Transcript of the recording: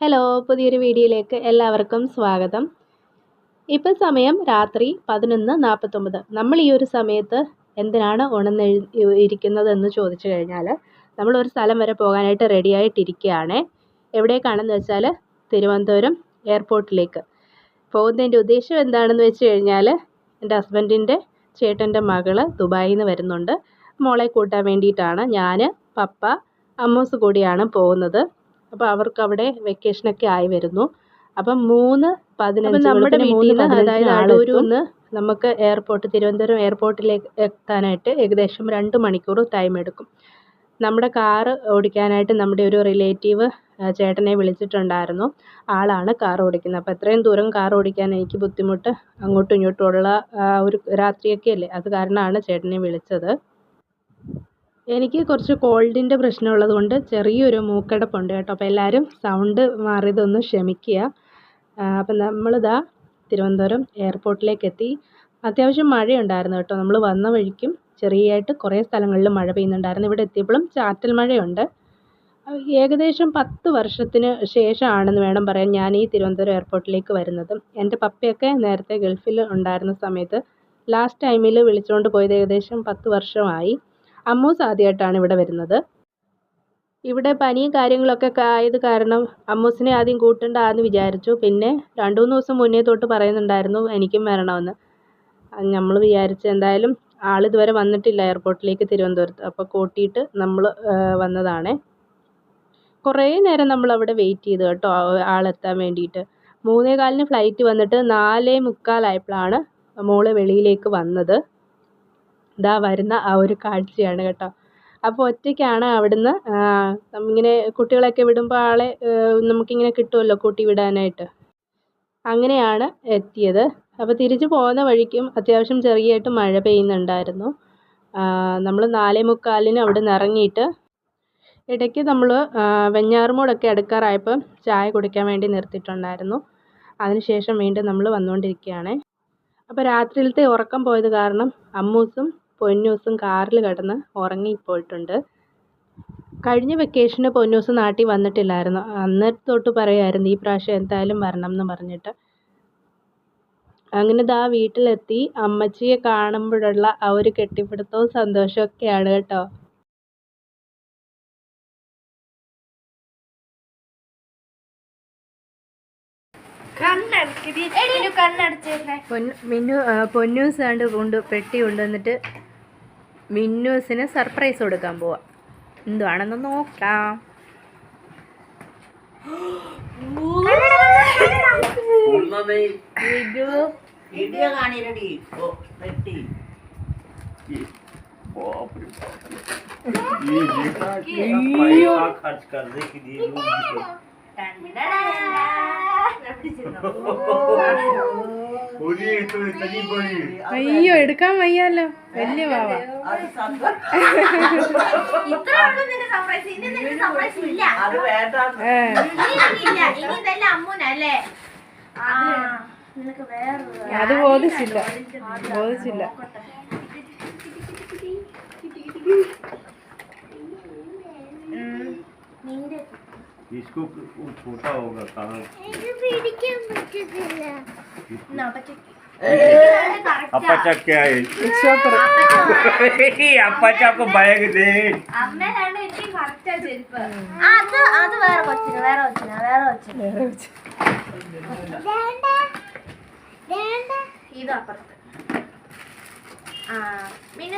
Hello പുതിയൊരു വീഡിയോയിലേക്ക് എല്ലാവർക്കും സ്വാഗതം. ഇപ്പം സമയം രാത്രി പതിനൊന്ന് നാൽപ്പത്തൊമ്പത് നമ്മൾ ഈ ഒരു സമയത്ത് എന്തിനാണ് ഉണന്ന് ഇരിക്കുന്നത് എന്ന് ചോദിച്ചു കഴിഞ്ഞാൽ ഒരു സ്ഥലം വരെ പോകാനായിട്ട് റെഡി ആയിട്ടിരിക്കുകയാണ്. എവിടേക്കാണെന്ന് വെച്ചാൽ തിരുവനന്തപുരം എയർപോർട്ടിലേക്ക് പോകുന്നതിന്റെ ഉദ്ദേശം എന്താണെന്ന് വെച്ച് കഴിഞ്ഞാൽ എന്റെ ഹസ്ബൻഡിന്റെ ചേട്ടന്റെ മകൾ ദുബായിൽ നിന്ന് വരുന്നുണ്ട്. മോളെ കൂട്ടാൻ വേണ്ടിയിട്ടാണ് ഞാൻ പപ്പ അമ്മൂസ് കൂടിയാണ് പോകുന്നത്. അപ്പോൾ അവർക്ക് അവിടെ വെക്കേഷനൊക്കെ ആയി വരുന്നു. അപ്പം മൂന്ന് പതിനഞ്ച് നമ്മുടെ വീട്ടിൽ നിന്ന് അതായത് അടൂരിൽ നിന്ന് നമുക്ക് എയർപോർട്ട് തിരുവനന്തപുരം എയർപോർട്ടിലേക്ക് എത്താനായിട്ട് ഏകദേശം രണ്ട് മണിക്കൂർ ടൈം എടുക്കും. നമ്മുടെ കാറ് ഓടിക്കാനായിട്ട് നമ്മുടെ ഒരു റിലേറ്റീവ് ചേട്ടനെ വിളിച്ചിട്ടുണ്ടായിരുന്നു. ആളാണ് കാർ ഓടിക്കുന്നത്. അപ്പോൾ എത്രയും ദൂരം കാർ ഓടിക്കാൻ എനിക്ക് ബുദ്ധിമുട്ട് അങ്ങോട്ടും ഇങ്ങോട്ടും ഉള്ള ഒരു രാത്രിയൊക്കെ അല്ലേ? അത് കാരണമാണ് ചേട്ടനെ വിളിച്ചത്. എനിക്ക് കുറച്ച് കോൾഡിന്റെ പ്രശ്നമുള്ളത് കൊണ്ട് ചെറിയൊരു മൂക്കടപ്പുണ്ട് കേട്ടോ. അപ്പോൾ എല്ലാവരും സൗണ്ട് മാറിയതൊന്ന് ക്ഷമിക്കുക. അപ്പം നമ്മളിതാ തിരുവനന്തപുരം എയർപോർട്ടിലേക്ക് എത്തി അത്യാവശ്യം മഴയുണ്ടായിരുന്നു കേട്ടോ. നമ്മൾ വന്ന വഴിക്കും ചെറിയായിട്ട് കുറേ സ്ഥലങ്ങളിൽ മഴ പെയ്യുന്നുണ്ടായിരുന്നു. ഇവിടെ എത്തിയപ്പോഴും ചാറ്റൽ മഴയുണ്ട്. ഏകദേശം പത്ത് വർഷത്തിന് ശേഷമാണെന്ന് വേണം പറയാൻ ഞാൻ ഈ തിരുവനന്തപുരം എയർപോർട്ടിലേക്ക് വരുന്നത്. എന്റെ പപ്പയൊക്കെ നേരത്തെ ഗൾഫിൽ ഉണ്ടായിരുന്ന സമയത്ത് ലാസ്റ്റ് ടൈമിൽ വിളിച്ചുകൊണ്ട് പോയത് ഏകദേശം പത്ത് വർഷമായി. അമ്മൂസ് ആദ്യമായിട്ടാണ് ഇവിടെ വരുന്നത്. ഇവിടെ പനിയും കാര്യങ്ങളൊക്കെ ആയത് കാരണം അമ്മൂസിനെ ആദ്യം കൂട്ടണ്ടാന്ന് വിചാരിച്ചു. പിന്നെ രണ്ട് മൂന്ന് ദിവസം മുന്നേ തൊട്ട് പറയുന്നുണ്ടായിരുന്നു എനിക്കും വരണമെന്ന്. നമ്മൾ വിചാരിച്ചു എന്തായാലും ആൾ ഇതുവരെ വന്നിട്ടില്ല എയർപോർട്ടിലേക്ക് തിരുവനന്തപുരത്ത്. അപ്പോൾ കൂട്ടിയിട്ട് നമ്മൾ വന്നതാണ്. കുറേ നേരം നമ്മൾ അവിടെ വെയിറ്റ് ചെയ്തു കേട്ടോ ആളെത്താൻ വേണ്ടിയിട്ട്. മൂന്നേ കാലിന് ഫ്ലൈറ്റ് വന്നിട്ട് നാലേ മുക്കാലായപ്പോഴാണ് മോൾ വെളിയിലേക്ക് വന്നത്. ഇതാ വരുന്ന ആ ഒരു കാഴ്ചയാണ് കേട്ടോ. അപ്പോൾ ഒറ്റയ്ക്കാണ് അവിടുന്ന് ഇങ്ങനെ കുട്ടികളെയൊക്കെ വിടുമ്പോൾ ആളെ നമുക്കിങ്ങനെ കിട്ടുമല്ലോ കൂട്ടി വിടാനായിട്ട്. അങ്ങനെയാണ് എത്തിയത്. അപ്പോൾ തിരിച്ചു പോകുന്ന വഴിക്കും അത്യാവശ്യം ചെറിയായിട്ട് മഴ പെയ്യുന്നുണ്ടായിരുന്നു. നമ്മൾ നാലേ മുക്കാലിന് അവിടെ നിന്ന് ഇറങ്ങിയിട്ട് ഇടയ്ക്ക് നമ്മൾ വെഞ്ഞാറുമൂടൊക്കെ അടുക്കാറായപ്പം ചായ കുടിക്കാൻ വേണ്ടി നിർത്തിയിട്ടുണ്ടായിരുന്നു. അതിനുശേഷം വീണ്ടും നമ്മൾ വന്നുകൊണ്ടിരിക്കുകയാണ് അപ്പോൾ രാത്രിയിലത്തെ ഉറക്കം പോയത് കാരണം അമ്മൂസും പൊന്നൂസും കാറിൽ കിടന്ന് ഉറങ്ങിപ്പോയിട്ടുണ്ട് കഴിഞ്ഞ വെക്കേഷന് പൊന്നൂസ് നാട്ടിൽ വന്നിട്ടില്ലായിരുന്നു. അന്ന് തൊട്ട് പറയുമായിരുന്നു ഈ പ്രാവശ്യം എന്തായാലും വരണം എന്ന് പറഞ്ഞിട്ട്. അങ്ങനെ ദാ വീട്ടിലെത്തി. അമ്മച്ചിയെ കാണുമ്പോഴുള്ള ആ ഒരു കെട്ടിപ്പിടുത്തവും സന്തോഷമൊക്കെയാണ് കേട്ടോ. പൊന്നു മിന്നു പൊന്നൂസ് കണ്ട് കൊണ്ട് പെട്ടി കൊണ്ടുവന്നിട്ട് മിന്നൂസിന് സർപ്രൈസ് കൊടുക്കാൻ പോവാ എന്തുവാണെന്ന് നോക്കാം വീഡിയോ കാണിരടി ഓ പെട്ടി खर्च करने के लिए पूरी तो इतनी बड़ी അയ്യോ എടുക്കാൻ വയ്യാലോ. വലിയ വേറെ അത് ബോധിച്ചില്ല. ബോധിച്ചില്ല. इसको वो छोटा होगा कहाँ अपचा क्या है अपचा को बैग दे അമ്മേലാണ് എനിക്ക് കറക്റ്റാ ചെരുപ്പ് അത് അത് വേറെ കൊച്ചിന് വേറെ കൊച്ചിന് വേറെ കൊച്ചിന് ഇത് അപ്പുറത്ത് ആ പിന്നെ